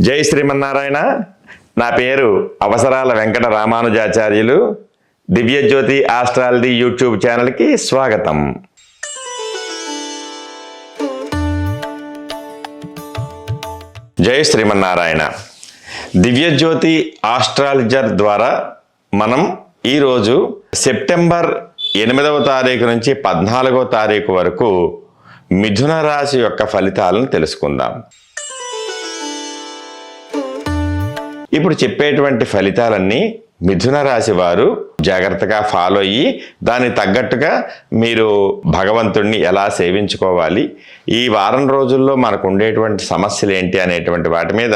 జై శ్రీమన్నారాయణ. నా పేరు అవసరాల వెంకట రామానుజాచార్యులు. దివ్యజ్యోతి ఆస్ట్రాలజీ యూట్యూబ్ ఛానల్కి స్వాగతం. జై శ్రీమన్నారాయణ. దివ్యజ్యోతి ఆస్ట్రాలజర్ ద్వారా మనం ఈరోజు సెప్టెంబర్ ఎనిమిదవ తారీఖు నుంచి పద్నాలుగవ తారీఖు వరకు మిథున రాశి యొక్క ఫలితాలను తెలుసుకుందాం. ఇప్పుడు చెప్పేటువంటి ఫలితాలన్నీ మిథున రాశి వారు జాగ్రత్తగా ఫాలో అయ్యి దానికి తగ్గట్టుగా మీరు భగవంతుణ్ణి ఎలా సేవించుకోవాలి? ఈ వారం రోజుల్లో మనకు ఉండేటువంటి సమస్యలు ఏంటి అనేటువంటి వాటి మీద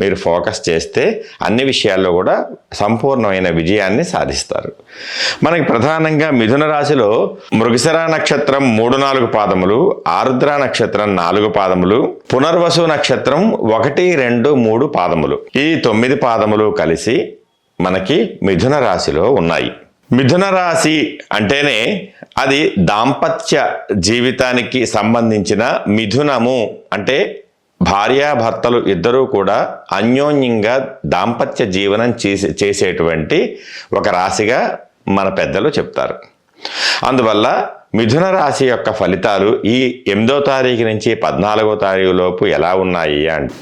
మీరు ఫోకస్ చేస్తే అన్ని విషయాల్లో కూడా సంపూర్ణమైన విజయాన్ని సాధిస్తారు. మనకి ప్రధానంగా మిథున రాశిలో మృగశిర నక్షత్రం మూడు నాలుగు పాదములు ఆరుద్ర నక్షత్రం నాలుగు పాదములు పునర్వసు నక్షత్రం ఒకటి రెండు మూడు పాదములు. ఈ తొమ్మిది పాదములు కలిసి మనకి మిథున రాశిలో ఉన్నాయి. మిథున రాశి అంటేనే అది దాంపత్య జీవితానికి సంబంధించిన మిథునము. అంటే భార్యాభర్తలు ఇద్దరూ కూడా అన్యోన్యంగా దాంపత్య జీవనం చేసే చేసేటువంటి ఒక రాశిగా మన పెద్దలు చెప్తారు. అందువల్ల మిథున రాశి యొక్క ఫలితాలు ఈ ఎనిమిదో తారీఖు నుంచి పద్నాలుగో తారీఖు లోపు ఎలా ఉన్నాయి అంటే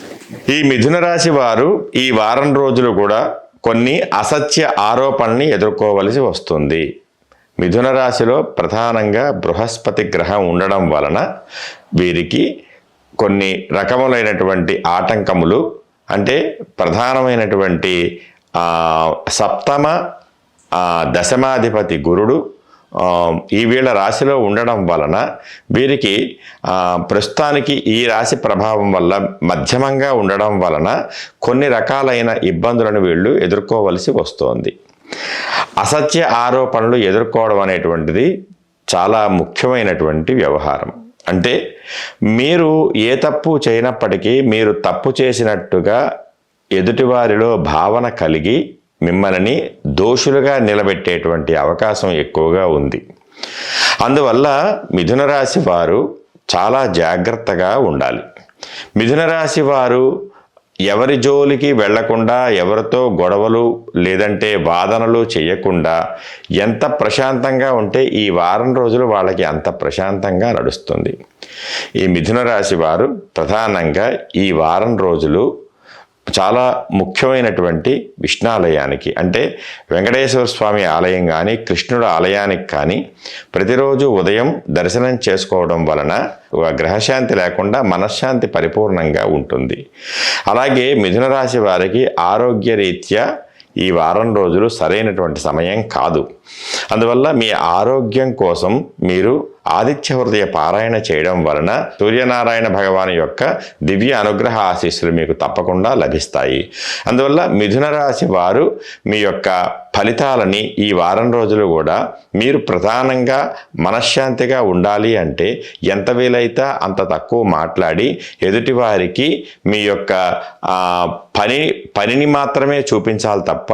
ఈ మిథున రాశి వారు ఈ వారం రోజులు కూడా కొన్ని అసత్య ఆరోపణల్ని ఎదుర్కోవలసి వస్తుంది. మిథున రాశిలో ప్రధానంగా బృహస్పతి గ్రహం ఉండడం వలన వీరికి కొన్ని రకములైనటువంటి ఆటంకములు అంటే ప్రధానమైనటువంటి సప్తమ దశమాధిపతి గురుడు ఈ వీళ్ళ రాశిలో ఉండడం వలన వీరికి ప్రస్తుతానికి ఈ రాశి ప్రభావం వల్ల మధ్యమంగా ఉండడం వలన కొన్ని రకాలైన ఇబ్బందులను వీళ్ళు ఎదుర్కోవలసి వస్తోంది. అసత్య ఆరోపణలు ఎదుర్కోవడం అనేటువంటిది చాలా ముఖ్యమైనటువంటి వ్యవహారం. అంటే మీరు ఏ తప్పు చేయనప్పటికీ మీరు తప్పు చేసినట్టుగా ఎదుటివారిలో భావన కలిగి మిమ్మల్ని దోషులుగా నిలబెట్టేటువంటి అవకాశం ఎక్కువగా ఉంది. అందువల్ల మిథున రాశి వారు చాలా జాగ్రత్తగా ఉండాలి. మిథున రాశి వారు ఎవరి జోలికి వెళ్ళకుండా ఎవరితో గొడవలు లేదంటే వాదనలు చేయకుండా ఎంత ప్రశాంతంగా ఉంటే ఈ వారం రోజులు వాళ్ళకి అంత ప్రశాంతంగా నడుస్తుంది. ఈ మిథున రాశి వారు ప్రధానంగా ఈ వారం రోజులు చాలా ముఖ్యమైనటువంటి విష్ణాలయానికి. అంటే వెంకటేశ్వర స్వామి ఆలయం కానీ కృష్ణుడు ఆలయానికి కానీ ప్రతిరోజు ఉదయం దర్శనం చేసుకోవడం వలన ఒక గ్రహశాంతి లేకుండా మనశ్శాంతి పరిపూర్ణంగా ఉంటుంది. అలాగే మిథున రాశి వారికి ఆరోగ్యరీత్యా ఈ వారం రోజులు సరైనటువంటి సమయం కాదు. అందువల్ల మీ ఆరోగ్యం కోసం మీరు ఆదిత్య హృదయ పారాయణ చేయడం వలన సూర్యనారాయణ భగవాన్ యొక్క దివ్య అనుగ్రహ ఆశీస్సులు మీకు తప్పకుండా లభిస్తాయి. అందువల్ల మిథున రాశి వారు మీ యొక్క ఫలితాలని ఈ వారం రోజులు కూడా మీరు ప్రధానంగా మనశ్శాంతిగా ఉండాలి అంటే ఎంత వీలైతే అంత తక్కువ మాట్లాడి ఎదుటివారికి మీ యొక్క పని పనిని మాత్రమే చూపించాలి తప్ప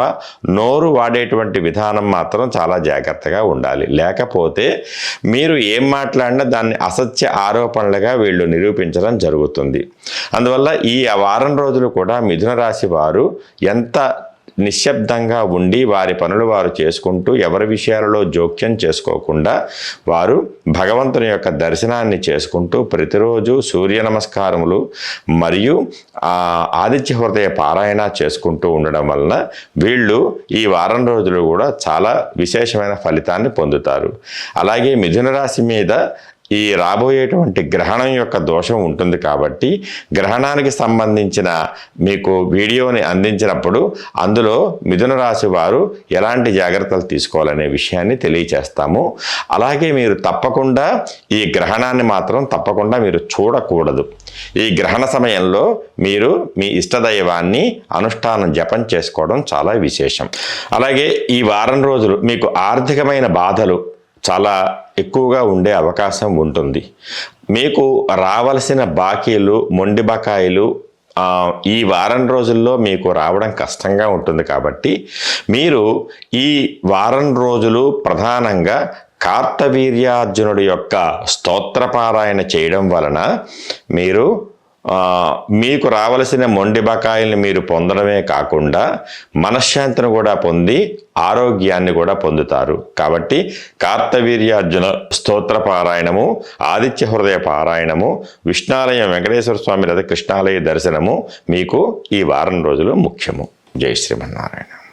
నోరు వాడేటువంటి విధానం మాత్రం చాలా జాగ్రత్తగా ఉండాలి. లేకపోతే మీరు ఏం మాట్లాడినా దాన్ని అసత్య ఆరోపణలుగా వీళ్ళు నిరూపించడం జరుగుతుంది. అందువల్ల ఈ వారం రోజులు కూడా మిథున రాశి వారు ఎంత నిశ్శబ్దంగా ఉండి వారి పనులు వారు చేసుకుంటూ ఎవరి విషయాలలో జోక్యం చేసుకోకుండా వారు భగవంతుని యొక్క దర్శనాన్ని చేసుకుంటూ ప్రతిరోజు సూర్య నమస్కారములు మరియు ఆదిత్య హృదయ పారాయణ చేసుకుంటూ ఉండడం వలన వీళ్ళు ఈ వారం రోజులు కూడా చాలా విశేషమైన ఫలితాన్ని పొందుతారు. అలాగే మిథున రాశి మీద ఈ రాబోయేటువంటి గ్రహణం యొక్క దోషం ఉంటుంది కాబట్టి గ్రహణానికి సంబంధించిన మీకు వీడియోని అందించినప్పుడు అందులో మిథున రాశి వారు ఎలాంటి జాగ్రత్తలు తీసుకోవాలనే విషయాన్ని తెలియచేస్తాము. అలాగే మీరు తప్పకుండా ఈ గ్రహణాన్ని మాత్రం తప్పకుండా మీరు చూడకూడదు. ఈ గ్రహణ సమయంలో మీరు మీ ఇష్టదైవాన్ని అనుష్ఠానం జపం చేసుకోవడం చాలా విశేషం. అలాగే ఈ వారం రోజులు మీకు ఆర్థికమైన బాధలు చాలా ఎక్కువగా ఉండే అవకాశం ఉంటుంది. మీకు రావలసిన బాకీలు మొండి బకాయిలు ఈ వారం రోజుల్లో మీకు రావడం కష్టంగా ఉంటుంది కాబట్టి మీరు ఈ వారం రోజులు ప్రధానంగా కార్తవీర్యార్జునుడి యొక్క స్తోత్రపారాయణ చేయడం వలన మీరు మీకు రావలసిన మొండి బకాయిల్ని మీరు పొందడమే కాకుండా మనశ్శాంతిని కూడా పొంది ఆరోగ్యాన్ని కూడా పొందుతారు. కాబట్టి కార్తవీర్యార్జున స్తోత్ర పారాయణము ఆదిత్య హృదయ పారాయణము విష్ణాలయం వెంకటేశ్వర స్వామి లేదా కృష్ణాలయ దర్శనము మీకు ఈ వారం రోజులు ముఖ్యము. జై శ్రీమన్నారాయణ.